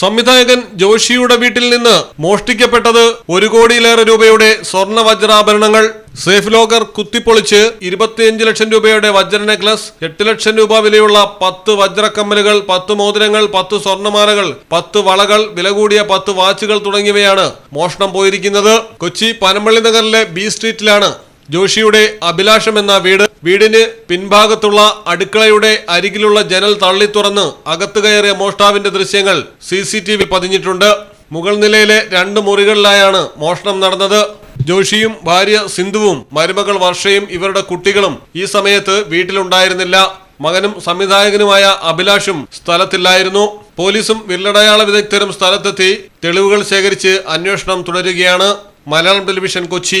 സംവിധായകൻ ജോഷിയുടെ വീട്ടിൽ നിന്ന് മോഷ്ടിക്കപ്പെട്ടത് ഒരു കോടിയിലേറെ രൂപയുടെ സ്വർണ വജ്രാഭരണങ്ങൾ. സേഫ് ലോക്കർ കുത്തിപ്പൊളിച്ച് ഇരുപത്തിയഞ്ച് ലക്ഷം രൂപയുടെ വജ്ര നെക്ലസ് എട്ട് ലക്ഷം രൂപ വിലയുള്ള പത്ത് വജ്രക്കമ്മലുകൾ പത്ത് മോതിരങ്ങൾ പത്ത് സ്വർണമാലകൾ പത്ത് വളകൾ വില കൂടിയ പത്ത് വാച്ചുകൾ തുടങ്ങിയവയാണ് മോഷണം പോയിരിക്കുന്നത്. കൊച്ചി പനമ്പള്ളി നഗറിലെ ബി സ്ട്രീറ്റിലാണ് ജോഷിയുടെ അഭിലാഷം എന്ന വീട് വീടിന് പിൻഭാഗത്തുള്ള അടുക്കളയുടെ അരികിലുള്ള ജനൽ തള്ളി തുറന്ന് അകത്തു കയറിയ മോഷ്ടാവിന്റെ ദൃശ്യങ്ങൾ സി സി ടി വി പതിഞ്ഞിട്ടുണ്ട്. മുകൾ നിലയിലെ രണ്ട് മുറികളിലായാണ് മോഷണം നടന്നത്. ജോഷിയും ഭാര്യ സിന്ധുവും മരുമകൾ വർഷയും ഇവരുടെ കുട്ടികളും ഈ സമയത്ത് വീട്ടിലുണ്ടായിരുന്നില്ല. മകനും സംവിധായകനുമായ അഭിലാഷും സ്ഥലത്തില്ലായിരുന്നു. പോലീസും വില്ലടയാള വിദഗ്ധരും സ്ഥലത്തെത്തി തെളിവുകൾ ശേഖരിച്ച് അന്വേഷണം തുടരുകയാണ്. Malayalam television Kochi.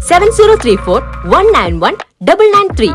seven zero three four one nine one double nine three